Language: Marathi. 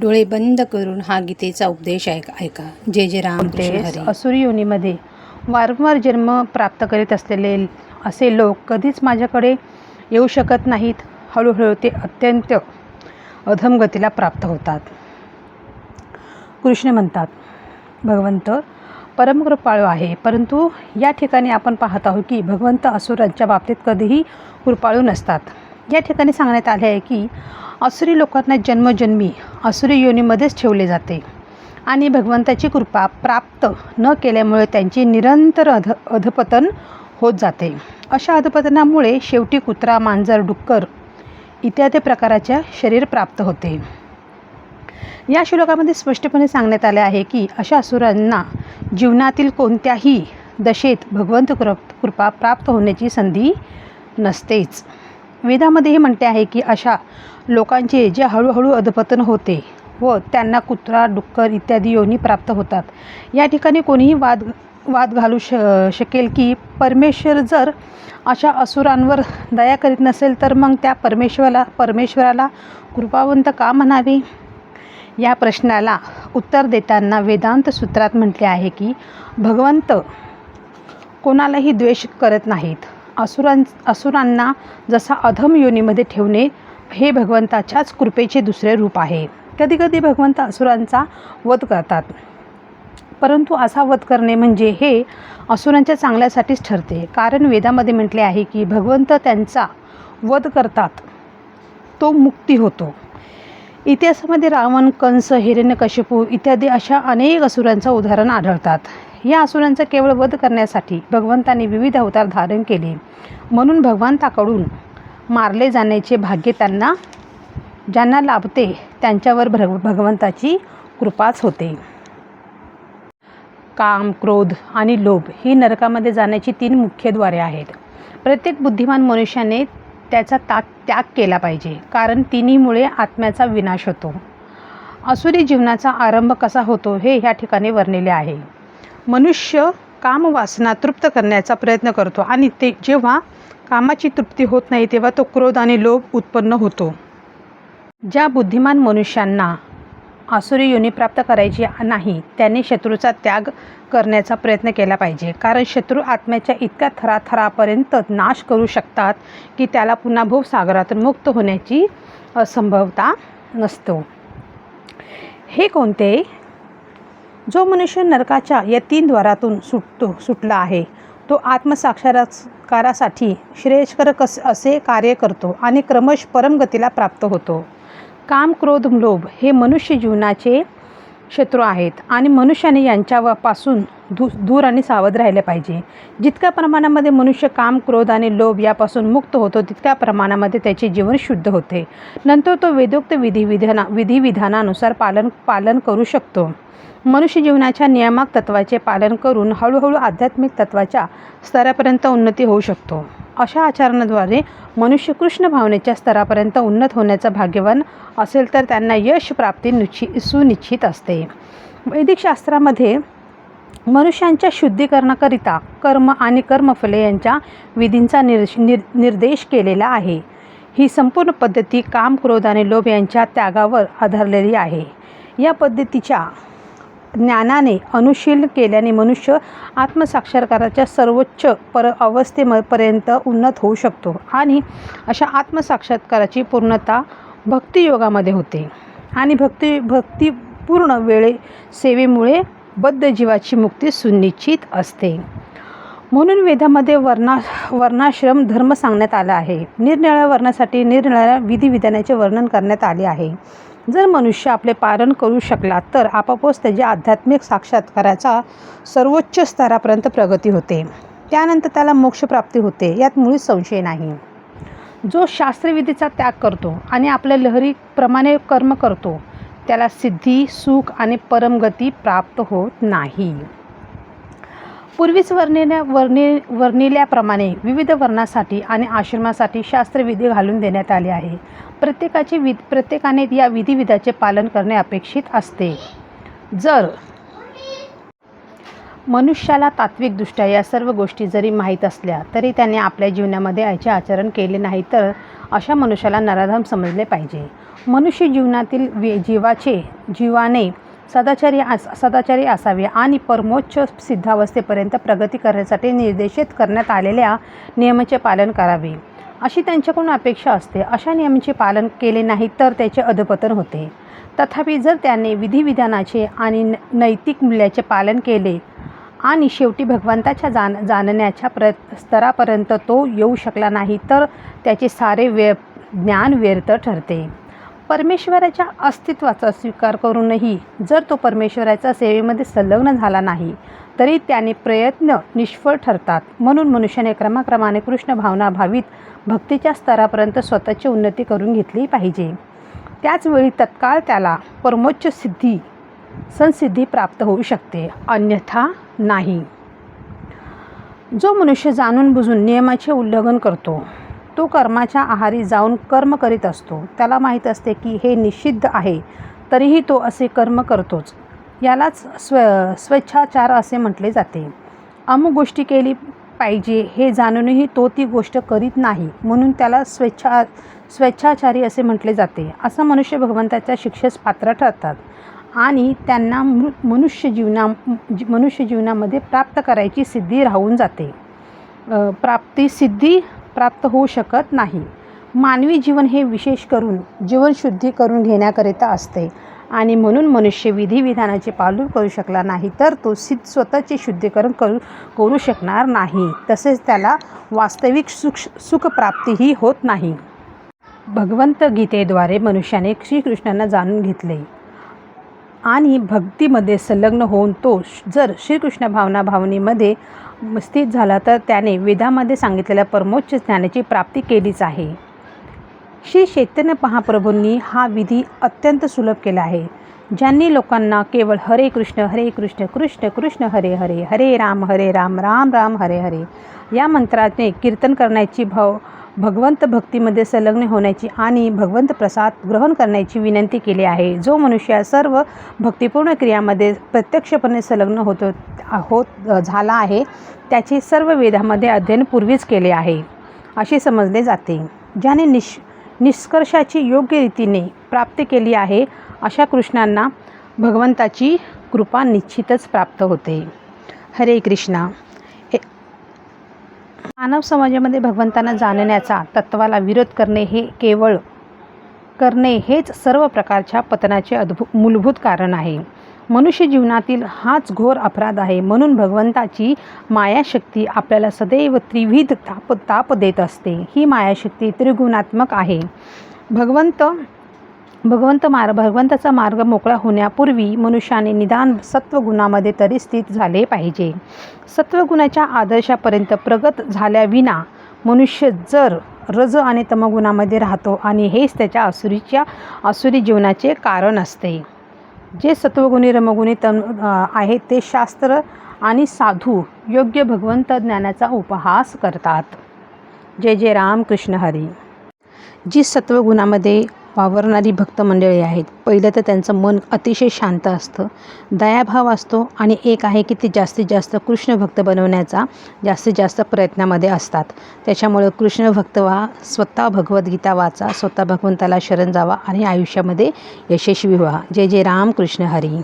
डोळे बंद करून हा गीतेचा उपदेश ऐक ऐका. रामकृष्ण ते हरी. असुरी योनीमध्ये. वारंवार जन्म प्राप्त करीत असलेले असे लोक कधीच माझ्याकडे येऊ शकत नाहीत. हळूहळू ते अत्यंत अधमगतीला प्राप्त होतात. कृष्ण म्हणतात भगवंत परमकृपाळू आहे. परंतु या ठिकाणी आपण पाहत आहोत की भगवंत असुरांच्या बाबतीत कधीही कृपाळू नसतात. या ठिकाणी सांगण्यात आले आहे की असुरी लोकांना जन्मजन्मी असुरी योनीमध्येच ठेवले जाते. आणि भगवंताची कृपा प्राप्त न केल्यामुळे त्यांची निरंतर अध अधपतन होत जाते. अशा अधपतनामुळे शेवटी कुत्रा मांजर डुक्कर इत्यादी प्रकाराच्या शरीर प्राप्त होते. या श्लोकामध्ये स्पष्टपणे सांगण्यात आले आहे की अशा असुरांना जीवनातील कोणत्याही दशेत भगवंत कृप कृपा प्राप्त होण्याची संधी नसतेच. वेदामध्येही म्हणते आहे की अशा लोकांचे जे हळूहळू अधपतन होते व त्यांना कुत्रा डुक्कर इत्यादी योनी प्राप्त होतात. या ठिकाणी कोणीही वाद वाद घालू श शकेल की परमेश्वर जर अशा असुरांवर दया करीत नसेल तर मग त्या परमेश्वराला परमेश्वराला कृपावंत का म्हणावे? या प्रश्नाला उत्तर देताना वेदांत सूत्रात म्हटले आहे की भगवंत कोणालाही द्वेष करत नाहीत. असुरां असुरांना जसा अधम योनीमध्ये ठेवणे हे भगवंताच्याच कृपेचे दुसरे रूप आहे. कधीकधी भगवंत असुरांचा वध करतात. परंतु असा वध करणे म्हणजे हे असुरांच्या चांगल्यासाठीच ठरते. कारण वेदामध्ये म्हटले आहे की भगवंत त्यांचा वध करतात तो मुक्ती होतो. इतिहासामध्ये रावण कंस हिरण्यकशिपू इत्यादी अशा अनेक असुरांचं उदाहरण आढळतात. या असुरांचा केवळ वध करण्यासाठी भगवंताने विविध अवतार धारण केले. म्हणून भगवंताकडून मारले जाण्याचे भाग्य त्यांना ज्यांना लाभते त्यांच्यावर भग भगवंताची कृपाच होते. काम क्रोध आणि लोभ ही नरकामध्ये जाण्याची तीन मुख्यद्वारे आहेत. प्रत्येक बुद्धिमान मनुष्याने त्याचा ताक त्याग केला पाहिजे कारण तिन्हीमुळे आत्म्याचा विनाश होतो. असुरी जीवनाचा आरंभ कसा होतो हे ह्या ठिकाणी वर्णिले आहे. मनुष्य कामवासना तृप्त करण्याचा प्रयत्न करतो आणि ते जेव्हा कामाची तृप्ती होत नाही तेव्हा तो क्रोध आणि लोभ उत्पन्न होतो. ज्या बुद्धिमान मनुष्यांना आसुरी योनी प्राप्त करायची नाही त्यांनी शत्रूचा त्याग करण्याचा प्रयत्न केला पाहिजे. कारण शत्रू आत्म्याच्या इतक्या थराथरापर्यंत नाश करू शकतात की त्याला पुन्हा भूसागरातून मुक्त होण्याची संभवता नसतो. हे कोणते? जो मनुष्य नरकाच्या या तीन द्वारातून सुटतो सुटला आहे तो आत्मसाक्षात्कारासाठी श्रेयस्कर कस असे कार्य करतो आणि क्रमश परमगतीला प्राप्त होतो. काम क्रोध लोभ हे मनुष्य जीवनाचे शत्रू आहेत आणि मनुष्याने यांच्यापासून दू दूर आणि सावध राहिले पाहिजे. जितक्या प्रमाणामध्ये मनुष्य काम क्रोध आणि लोभ यापासून मुक्त होतो तितक्या प्रमाणामध्ये त्याचे जीवन शुद्ध होते. नंतर तो वेदोक्त विधिविधाना विधिविधानानुसार पालन पालन करू शकतो. मनुष्य जीवनाच्या नियामक तत्वाचे पालन करून हळूहळू आध्यात्मिक तत्वाच्या स्तरापर्यंत उन्नती होऊ शकतो. अशा आचरणाद्वारे मनुष्य कृष्ण भावनेच्या स्तरापर्यंत उन्नत होण्याचा भाग्यवान असेल तर त्यांना यश प्राप्ती निश्चि सुनिश्चित असते. वैदिक शास्त्रामध्ये मनुष्यांच्या शुद्धीकरणाकरिता कर्म आणि कर्मफले यांच्या विधींचा निर निर निर्देश केलेला आहे. ही संपूर्ण पद्धती काम क्रोध आणि लोभ यांच्या त्यागावर आधारलेली आहे. या पद्धतीच्या ज्ञानाने अनुशील केल्याने मनुष्य आत्मसाक्षात्काराच्या सर्वोच्च पर अवस्थेपर्यंत उन्नत होऊ शकतो आणि अशा आत्मसाक्षात्काराची पूर्णता भक्तियोगामध्ये होते. आणि भक्ती भक्तिपूर्ण वेळे सेवेमुळे बद्ध जीवाची मुक्ती सुनिश्चित असते. म्हणून वेदामध्ये वर्णा वर्णाश्रम धर्म सांगण्यात आला आहे. निरनिळ्या वर्णासाठी निरनिळ्या विधिविधानाचे वर्णन करण्यात आले आहे. जर मनुष्य आपले पालन करू शकला तर आपापच त्याच्या आध्यात्मिक साक्षात्काराचा सर्वोच्च स्तरापर्यंत प्रगती होते. त्यानंतर त्याला मोक्षप्राप्ती होते यात मुळीच संशय नाही. जो शास्त्रविधीचा त्याग करतो आणि आपल्या लहरीप्रमाणे कर्म करतो त्याला सिद्धी सुख आणि परमगती प्राप्त होत नाही. पूर्वीच वर्णिल्या वर्णि वर्णिल्याप्रमाणे विविध वर्णासाठी आणि आश्रमासाठी शास्त्रविधी घालून देण्यात आले आहे. प्रत्येकाचे विध प्रत्येकाने या विधिविधाचे पालन करणे अपेक्षित असते. जर मनुष्याला तात्विकदृष्ट्या या सर्व गोष्टी जरी माहीत असल्या तरी त्याने आपल्या जीवनामध्ये याचे आचरण केले नाही तर अशा मनुष्याला नराधम समजले पाहिजे. मनुष्य जीवनातील वे जीवाचे जीवाने सदाचारी अस सदाचारी असावे आणि परमोच्च सिद्धावस्थेपर्यंत प्रगती करण्यासाठी निर्देशित करण्यात आलेल्या नियमाचे पालन करावे. अशी त्यांच्याकडून अपेक्षा असते. अशा नियमाचे पालन केले नाही तर त्याचे अधपतन होते. तथापि जर त्याने विधिविधानाचे आणि न- नैतिक मूल्याचे पालन केले आणि शेवटी भगवंताच्या जाण जाणण्याच्या प्र स्तरापर्यंत तो येऊ शकला नाही तर त्याचे सारे व्य ज्ञान व्यर्थ ठरते. परमेश्वराच्या अस्तित्वाचा स्वीकार करूनही जर तो परमेश्वराच्या सेवेमध्ये संलग्न झाला नाही तरी त्याने प्रयत्न निष्फळ ठरतात. म्हणून मनुष्याने क्रमाक्रमाने कृष्ण भावना भावित भक्तीच्या स्तरापर्यंत स्वतःची उन्नती करून घेतली पाहिजे. त्याचवेळी तत्काळ त्याला परमोच्च सिद्धी संसिद्धी प्राप्त होऊ शकते. अन्यथा नाही. जो मनुष्य जाणून बुजून नियमाचे उल्लंघन करतो तो कर्माच्या आहारी जाऊन कर्म करीत असतो. त्याला माहीत असते की हे निषिद्ध आहे तरीही तो असे कर्म करतोच. यालाच स्व स्वेच्छाचार असे म्हटले जाते. अमुक गोष्टी केली पाहिजे हे जाणूनही तो ती गोष्ट करीत नाही म्हणून त्याला स्वेच्छा स्वेच्छाचारी असे म्हटले जाते. असं मनुष्य भगवंताच्या शिक्षेस पात्र ठरतात आणि त्यांना मृ मनुष्य जीवना मनुष्य जीवनामध्ये प्राप्त करायची सिद्धी राहून जाते. प्राप्ती सिद्धी प्राप्त होऊ शकत नाही. मानवी जीवन हे विशेष करून जीवनशुद्धी करून घेण्याकरिता असते आणि म्हणून मनुष्य विधिविधानाचे पालन करू शकला नाही तर तो सिद्ध स्वतःचे शुद्धीकरण करू करू शकणार नाही. तसेच त्याला वास्तविक सुख सुखप्राप्तीही होत नाही. भगवंत गीतेद्वारे मनुष्याने श्रीकृष्णांना जाणून घेतले. आणि भक्तीमध्ये संलग्न होऊन तो जर श्रीकृष्ण भावना भावनेमध्ये स्थित झाला तर त्याने वेदामध्ये सांगितलेल्या परमोच्च ज्ञानाची प्राप्ती केलीच आहे. श्री चैतन्य महाप्रभूंनी हा विधी अत्यंत सुलभ केला आहे. ज्यांनी लोकांना केवळ हरे कृष्ण हरे कृष्ण कृष्ण कृष्ण हरे हरे हरे राम हरे राम राम राम हरे हरे या मंत्राने कीर्तन करण्याची भाव भगवंत भक्तीमध्ये संलग्न होण्याची आणि भगवंत प्रसाद ग्रहण करण्याची विनंती केली आहे. जो मनुष्य सर्व भक्तिपूर्ण क्रियामध्ये प्रत्यक्षपणे संलग्न होतो होत झाला आहे त्याचे सर्व वेदामध्ये अध्ययन पूर्वीच केले आहे. असे समजले जाते. ज्याने निष निष्कर्षाची योग्य रीतीने प्राप्त केली आहे अशा कृष्णांना भगवंताची कृपा निश्चितच प्राप्त होते. हरे कृष्णा. मानव समाजामध्ये भगवंतांना जाणण्याचा तत्वाला विरोध करणे हे केवळ करणे हेच सर्व प्रकारच्या पतनाचे अद्भु मूलभूत कारण आहे. मनुष्य जीवनातील हाच घोर अपराध आहे म्हणून भगवंताची मायाशक्ती आपल्याला सदैव त्रिविध ताप ताप देत असते. ही मायाशक्ती त्रिगुणात्मक आहे. भगवंत भगवंत मार्ग भगवंताचा मार्ग मोकळा होण्यापूर्वी मनुष्याने निदान सत्वगुणामध्ये तरी स्थित झाले पाहिजे. सत्वगुणाच्या आदर्शापर्यंत प्रगत झाल्याविना मनुष्य जर रज आणि तमगुणामध्ये राहतो आणि हेच त्याच्या असुरीच्या असुरी जीवनाचे कारण असते. जे सत्वगुणी रमगुणी तम आहेत ते शास्त्र आणि साधू योग्य भगवंत ज्ञानाचा उपहास करतात. जय जय राम कृष्ण हरी. जी सत्वगुणामध्ये वावरणारी भक्त मंडळी आहेत. पहिलं तर त्यांचं मन अतिशय शांत असतं. दयाभाव असतो आणि एक आहे की ते जास्तीत जास्त कृष्ण भक्त बनवण्याचा जास्तीत जास्त प्रयत्नामध्ये असतात. त्याच्यामुळं कृष्ण भक्त व्हा स्वतः भगवद्गीता वाचा स्वतः भगवंताला शरण जावा आणि आयुष्यामध्ये यशस्वी व्हा. जय जय राम कृष्ण हरी.